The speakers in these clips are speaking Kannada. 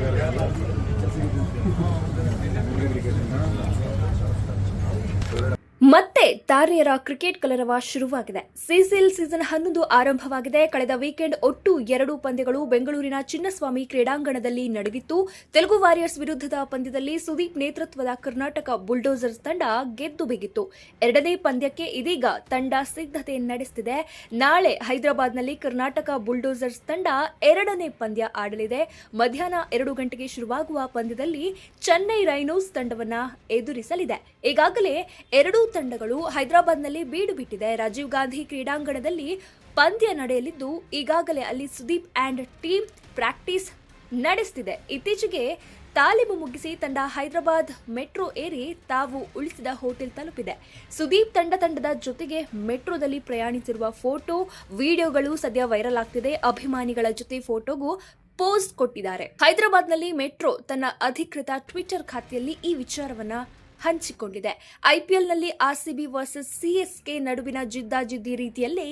Gracias. ತಾರೆಯರ ಕ್ರಿಕೆಟ್ ಕಲರವ ಶುರುವಾಗಿದೆ. ಸಿಸಿಎಲ್ ಸೀಸನ್ ಹನ್ನೊಂದು ಆರಂಭವಾಗಿದೆ. ಕಳೆದ ವೀಕೆಂಡ್ ಒಟ್ಟು ಎರಡು ಪಂದ್ಯಗಳು ಬೆಂಗಳೂರಿನ ಚಿನ್ನಸ್ವಾಮಿ ಕ್ರೀಡಾಂಗಣದಲ್ಲಿ ನಡೆದಿತ್ತು. ತೆಲುಗು ವಾರಿಯರ್ಸ್ ವಿರುದ್ಧದ ಪಂದ್ಯದಲ್ಲಿ ಸುದೀಪ್ ನೇತೃತ್ವದ ಕರ್ನಾಟಕ ಬುಲ್ಡೋಸರ್ಸ್ ತಂಡ ಗೆದ್ದು ಬಿಗಿತ್ತು. ಎರಡನೇ ಪಂದ್ಯಕ್ಕೆ ಇದೀಗ ತಂಡ ಸಿದ್ಧತೆ ನಡೆಸುತ್ತಿದೆ ನಾಳೆ ಹೈದರಾಬಾದ್ನಲ್ಲಿ ಕರ್ನಾಟಕ ಬುಲ್ಡೋಸರ್ಸ್ ತಂಡ ಎರಡನೇ ಪಂದ್ಯ ಆಡಲಿದೆ. ಮಧ್ಯಾಹ್ನ ಎರಡು ಗಂಟೆಗೆ ಶುರುವಾಗುವ ಪಂದ್ಯದಲ್ಲಿ ಚೆನ್ನೈ ರೈನೋಸ್ ತಂಡವನ್ನು ಎದುರಿಸಲಿದೆ. ಈಗಾಗಲೇ ಎರಡೂ ತಂಡಗಳು ಹೈದರಾಬಾದ್ನಲ್ಲಿ ಬೀಡು ಬಿಟ್ಟಿದೆ. ರಾಜೀವ್ ಗಾಂಧಿ ಕ್ರೀಡಾಂಗಣದಲ್ಲಿ ಪಂದ್ಯ ನಡೆಯಲಿದ್ದು, ಈಗಾಗಲೇ ಅಲ್ಲಿ ಸುದೀಪ್ ಆ್ಯಂಡ್ ಟೀಮ್ ಪ್ರಾಕ್ಟೀಸ್ ನಡೆಸುತ್ತಿದೆ ಇತ್ತೀಚೆಗೆ ತಾಲೀಮು ಮುಗಿಸಿ ತಂಡ ಹೈದರಾಬಾದ್ ಮೆಟ್ರೋ ಏರಿ ತಾವು ಉಳಿಸಿದ ಹೋಟೆಲ್ ತಲುಪಿದೆ. ಸುದೀಪ್ ತಂಡ ತಂಡದ ಜೊತೆಗೆ ಮೆಟ್ರೋದಲ್ಲಿ ಪ್ರಯಾಣಿಸಿರುವ ಫೋಟೋ, ವಿಡಿಯೋಗಳು ಸದ್ಯ ವೈರಲ್ ಆಗ್ತಿದೆ. ಅಭಿಮಾನಿಗಳ ಜೊತೆ ಫೋಟೋಗೂ ಪೋಸ್ಟ್ ಕೊಟ್ಟಿದ್ದಾರೆ. ಹೈದರಾಬಾದ್ನಲ್ಲಿ ಮೆಟ್ರೋ ತನ್ನ ಅಧಿಕೃತ ಟ್ವಿಟರ್ ಖಾತೆಯಲ್ಲಿ ಈ ವಿಚಾರವನ್ನ ಹಂಚಿಕೊಂಡಿದೆ. ಐಪಿಎಲ್ನಲ್ಲಿ ಆರ್ಸಿಬಿ ವರ್ಸಸ್ ಸಿಎಸ್ಕೆ ನಡುವಿನ ಜಿದ್ದಾಜಿದ್ದಿ ರೀತಿಯಲ್ಲಿ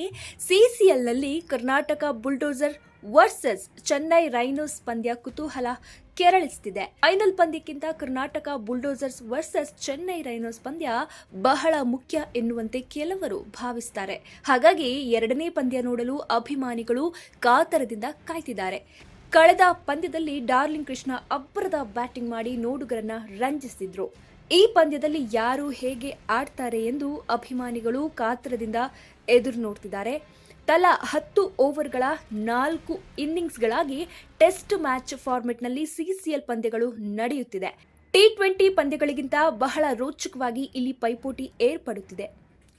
ಸಿಸಿಎಲ್ನಲ್ಲಿ Karnataka Bulldozer versus Chennai Rhinos ಪಂದ್ಯ ಕುತೂಹಲ ಕೆರಳಿಸ್ತಿದೆ. Final ಪಂದ್ಯಕ್ಕಿಂತ Karnataka Bulldozers versus Chennai Rhinos ಪಂದ್ಯ ಬಹಳ ಮುಖ್ಯ ಎನ್ನುವಂತೆ ಕೆಲವರು ಭಾವಿಸುತ್ತಾರೆ ಹಾಗಾಗಿ ಎರಡನೇ ಪಂದ್ಯ ನೋಡಲು ಅಭಿಮಾನಿಗಳು ಕಾತರದಿಂದ ಕಾಯ್ತಿದ್ದಾರೆ. ಕಳೆದ ಪಂದ್ಯದಲ್ಲಿ ಡಾರ್ಲಿಂಗ್ ಕೃಷ್ಣ ಅಬ್ಬರದ ಬ್ಯಾಟಿಂಗ್ ಮಾಡಿ ನೋಡುಗರನ್ನ ರಂಜಿಸಿದ್ರು. ಈ ಪಂದ್ಯದಲ್ಲಿ ಯಾರು ಹೇಗೆ ಆಡ್ತಾರೆ ಎಂದು ಅಭಿಮಾನಿಗಳು ಕಾತರದಿಂದ ಎದುರು ನೋಡ್ತಿದ್ದಾರೆ. ತಲಾ ಹತ್ತು ಓವರ್ಗಳ ನಾಲ್ಕು ಇನ್ನಿಂಗ್ಸ್ಗಳಾಗಿ ಟೆಸ್ಟ್ ಮ್ಯಾಚ್ ಫಾರ್ಮೆಟ್ನಲ್ಲಿ ಸಿಸಿಎಲ್ ಪಂದ್ಯಗಳು ನಡೆಯುತ್ತಿದೆ. ಟಿ ಟ್ವೆಂಟಿ ಪಂದ್ಯಗಳಿಗಿಂತ ಬಹಳ ರೋಚಕವಾಗಿ ಇಲ್ಲಿ ಪೈಪೋಟಿ ಏರ್ಪಡುತ್ತಿದೆ.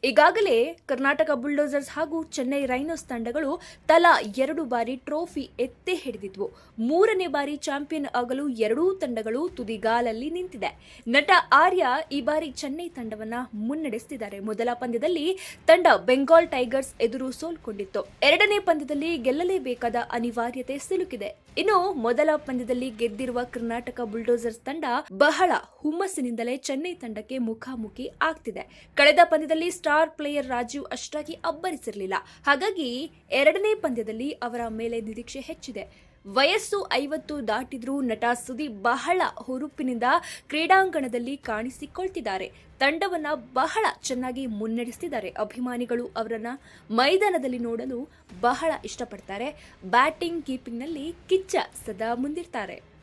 ಈಗಾಗಲೇ ಕರ್ನಾಟಕ ಬುಲ್ಡೋಸರ್ಸ್ ಹಾಗೂ ಚೆನ್ನೈ ರೈನೋಸ್ ತಂಡಗಳು ತಲಾ ಎರಡು ಬಾರಿ ಟ್ರೋಫಿ ಎತ್ತಿ ಹಿಡಿದಿದ್ವು. ಮೂರನೇ ಬಾರಿ ಚಾಂಪಿಯನ್ ಆಗಲು ಎರಡೂ ತಂಡಗಳು ತುದಿಗಾಲಲ್ಲಿ ನಿಂತಿದೆ. ನಟ ಆರ್ಯ ಈ ಬಾರಿ ಚೆನ್ನೈ ತಂಡವನ್ನ ಮುನ್ನಡೆಸುತ್ತಿದ್ದಾರೆ ಮೊದಲ ಪಂದ್ಯದಲ್ಲಿ ತಂಡ ಬೆಂಗಾಲ್ ಟೈಗರ್ಸ್ ಎದುರು ಸೋಲ್ಕೊಂಡಿತ್ತು. ಎರಡನೇ ಪಂದ್ಯದಲ್ಲಿ ಗೆಲ್ಲಲೇಬೇಕಾದ ಅನಿವಾರ್ಯತೆ ಸಿಲುಕಿದೆ. ಇನ್ನು ಮೊದಲ ಪಂದ್ಯದಲ್ಲಿ ಗೆದ್ದಿರುವ ಕರ್ನಾಟಕ ಬುಲ್ಡೋಸರ್ಸ್ ತಂಡ ಬಹಳ ಹುಮ್ಮಸ್ಸಿನಿಂದಲೇ ಚೆನ್ನೈ ತಂಡಕ್ಕೆ ಮುಖಾಮುಖಿ ಆಗ್ತಿದೆ. ಕಳೆದ ಪಂದ್ಯದಲ್ಲಿ ಸ್ಟಾರ್ ಪ್ಲೇಯರ್ ರಾಜೀವ್ ಅಷ್ಟಾಗಿ ಅಬ್ಬರಿಸಿರಲಿಲ್ಲ. ಹಾಗಾಗಿ ಎರಡನೇ ಪಂದ್ಯದಲ್ಲಿ ಅವರ ಮೇಲೆ ನಿರೀಕ್ಷೆ ಹೆಚ್ಚಿದೆ. ವಯಸ್ಸು ಐವತ್ತು ದಾಟಿದ್ರೂ ನಟ ಸುದೀಪ್ ಬಹಳ ಹುರುಪಿನಿಂದ ಕ್ರೀಡಾಂಗಣದಲ್ಲಿ ಕಾಣಿಸಿಕೊಳ್ತಿದ್ದಾರೆ. ತಂಡವನ್ನು ಬಹಳ ಚೆನ್ನಾಗಿ ಮುನ್ನಡೆಸ್ತಿದ್ದಾರೆ. ಅಭಿಮಾನಿಗಳು ಅವರನ್ನು ಮೈದಾನದಲ್ಲಿ ನೋಡಲು ಬಹಳ ಇಷ್ಟಪಡ್ತಾರೆ. ಬ್ಯಾಟಿಂಗ್ ಕೀಪಿಂಗ್ನಲ್ಲಿ ಕಿಚ್ಚ ಸದಾ ಮುಂದಿರ್ತಾರೆ.